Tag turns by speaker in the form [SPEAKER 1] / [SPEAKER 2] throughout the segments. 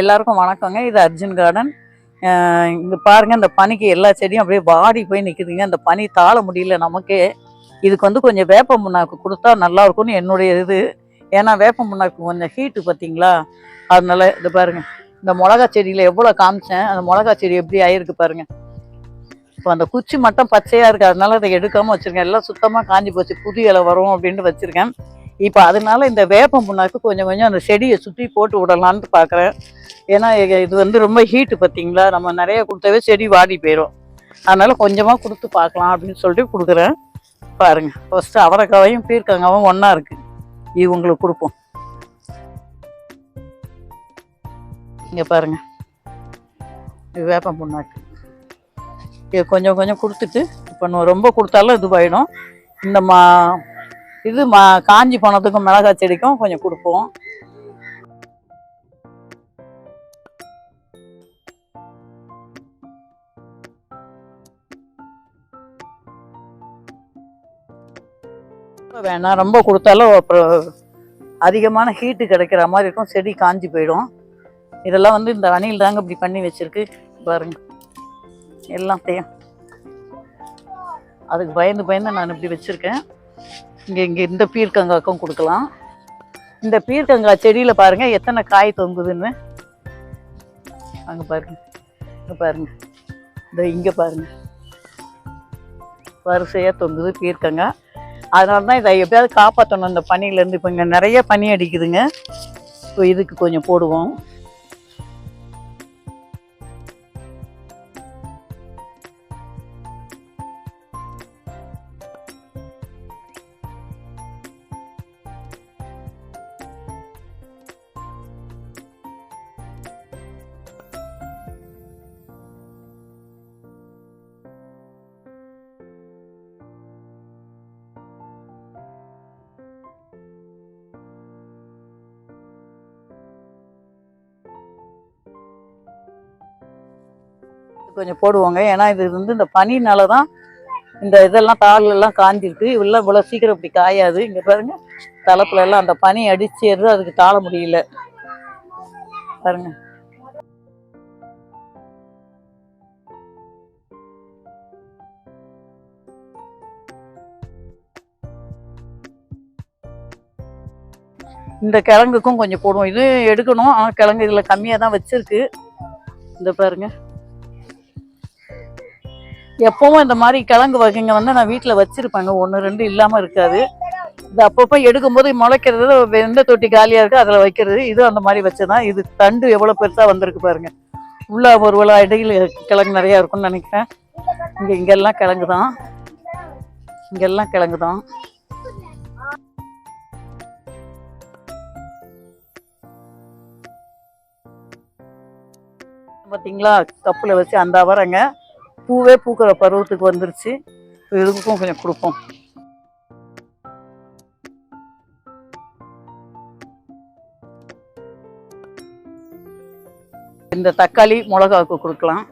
[SPEAKER 1] எல்லாருக்கும் வணக்கங்க. இது அர்ஜுன் கார்டன். இங்கே பாருங்க இந்த பனிக்கு எல்லா செடியும் அப்படியே வாடி போய் நிற்குதுங்க அந்த பனி தாழ முடியல நமக்கே. இதுக்கு வந்து கொஞ்சம் வேப்ப முன்னாக்கு கொடுத்தா நல்லா இருக்கும்னு என்னுடைய இது. ஏன்னா வேப்ப முன்னாக்கு கொஞ்சம் ஹீட்டு பார்த்தீங்களா? அதனால இது பாருங்க. இந்த மிளகா செடியில் எவ்வளோ காமிச்சேன். அந்த மிளகா செடி எப்படி ஆயிருக்கு பாருங்கள் இப்போ அந்த குச்சி மட்டும் பச்சையாக இருக்குது அதனால அதை எடுக்காமல் வச்சுருக்கேன். எல்லாம் சுத்தமாக காஞ்சி போச்சு. புது இலை வரும் அப்படின்ட்டு வச்சுருக்கேன். இப்போ அதனால இந்த வேப்ப புண்ணாக்கு கொஞ்சம் கொஞ்சம் அந்த செடியை சுற்றி போட்டு விடலான்ட்டு பார்க்குறேன். ஏன்னா இது- வந்து ரொம்ப ஹீட்டு பார்த்தீங்களா? நம்ம நிறைய கொடுத்தாவே செடி வாடி போயிடும் அதனால கொஞ்சமாக கொடுத்து பார்க்கலாம் அப்படின்னு சொல்லிட்டு கொடுக்குறேன். பாருங்கள் ஃபஸ்ட்டு அவரைக்காவையும் பீர்க்கங்காவும் ஒன்றா இருக்கு. இவங்களுக்கு கொடுப்போம். இங்கே பாருங்க. இது வேப்பம் புண்ணாக்கு. இது கொஞ்சம் கொஞ்சம் கொடுத்துட்டு இப்போ நம்ம ரொம்ப கொடுத்தாலும் இதுவாயிடும் இந்த மா இது மா காஞ்சி போனதுக்கும் மிளகாய் செடிக்கும் கொஞ்சம் கொடுப்போம். வேணாம். ரொம்ப கொடுத்தாலும் அப்புறம் அதிகமான ஹீட்டு கிடைக்கிற மாதிரி இருக்கும். செடி காஞ்சி போயிடும். இதெல்லாம் வந்து இந்த அணில் தாங்க இப்படி பண்ணி வச்சுருக்கு. பாருங்க. எல்லாத்தையும். அதுக்கு பயந்து பயந்து நான் இப்படி வச்சுருக்கேன். இங்கே இங்கே இந்த பீர்க்கங்காய்க்கும் கொடுக்கலாம். இந்த பீர்க்கங்காய் செடியில் பாருங்கள் எத்தனை காய் தொங்குதுன்னு. அங்கே பாருங்கள் இங்கே பாருங்கள் இந்த இங்கே பாருங்கள் வரிசையாக தொங்குது பீர்க்கங்காய். அதனால தான் இதை எப்படியாவது காப்பாற்றணும் இந்த பனியிலேருந்து இப்போ இங்கே நிறைய பனி அடிக்குதுங்க. ஸோ இதுக்கு கொஞ்சம் போடுவோம். கொஞ்சம் போடுவோங்க. ஏன்னா இது வந்து இந்த பனினால தான் இந்த இதெல்லாம் தாளெல்லாம் காஞ்சிருக்கு. இவ்வளோ இவ்வளோ சீக்கிரம் இப்படி காயாது. இங்கே பாருங்க தலப்புல எல்லாம் அந்த பனி அடிச்சேருது அதுக்கு தாழ முடியல. பாருங்க. இந்த கிழங்குக்கும் கொஞ்சம் போடுவோம். இது எடுக்கணும். ஆனால் கிழங்கு இதில் கம்மியாக தான் வச்சுருக்கு. இந்த பாருங்க. எப்பவும் இந்த மாதிரி கிழங்கு வகைங்க வந்து நான் வீட்டில் வச்சிருப்பேங்க. ஒன்று ரெண்டு இல்லாமல் இருக்காது. இது அப்பப்போ எடுக்கும்போது முளைக்கிறது வெந்த தொட்டி காலியாக இருக்கோ அதில் வைக்கிறது. இது அந்த மாதிரி வச்சுதான். இது தண்டு எவ்வளோ பெருசாக வந்திருக்கு பாருங்க. உள்ள ஒரு வேளை இடையில் கிழங்கு நிறையா இருக்கும்னு நினைக்கிறேன். இங்கே இங்கெல்லாம் கிழங்கு தான் இங்கெல்லாம் கிழங்கு தான் பார்த்தீங்களா கப்பில் வச்சு அந்த வரங்க பூவே பூக்கிற பருவத்துக்கு வந்துருச்சு. இதுக்கும் கொஞ்சம் கொடுப்போம். இந்த தக்காளி மிளகாவுக்கு கொடுக்கலாம்.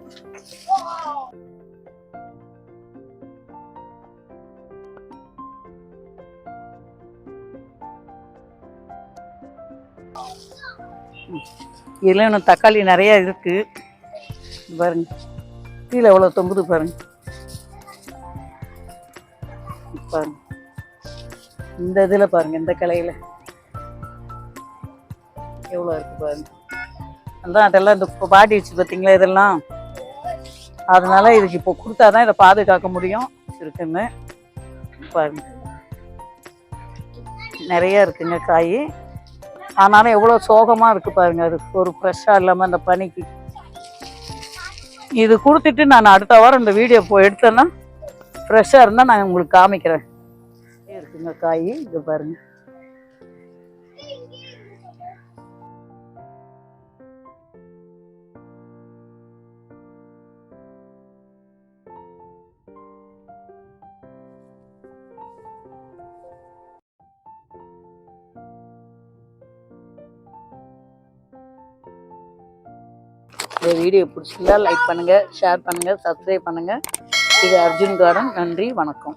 [SPEAKER 1] இதில் இன்னும் தக்காளி நிறைய இருக்கு. பாருங்க. கீழே எவ்வளோ தொங்குது பாருங்க. பாருங்க. இந்த இதில் பாருங்க இந்த கலையில். எவ்வளோ இருக்கு பாருங்க. அதான் அதெல்லாம் இந்த இப்போ வச்சு பார்த்தீங்களா இதெல்லாம்? அதனால இதுக்கு இப்போ கொடுத்தாதான் இதை பாதுகாக்க முடியும். இருக்குன்னு. பாருங்க. நிறைய இருக்குங்க காய். ஆனாலும் எவ்வளோ சோகமாக இருக்குது பாருங்க. அது ஒரு ஃப்ரெஷ்ஷாக இல்லாமல் அந்த பனிக்கு இது கொடுத்துட்டு நான் அடுத்த வாரம் இந்த வீடியோ போய் எடுத்தேன்னா ஃப்ரெஷ்ஷாக இருந்தால் நான் உங்களுக்கு காமிக்கிறேன். இருக்குங்க காய் இது பாருங்கள் இந்த வீடியோ பிடிச்சிருந்தா லைக் பண்ணுங்க ஷேர் பண்ணுங்க சப்ஸ்கிரைப் பண்ணுங்க. இது அர்ஜுன் கார்டன் நன்றி வணக்கம்.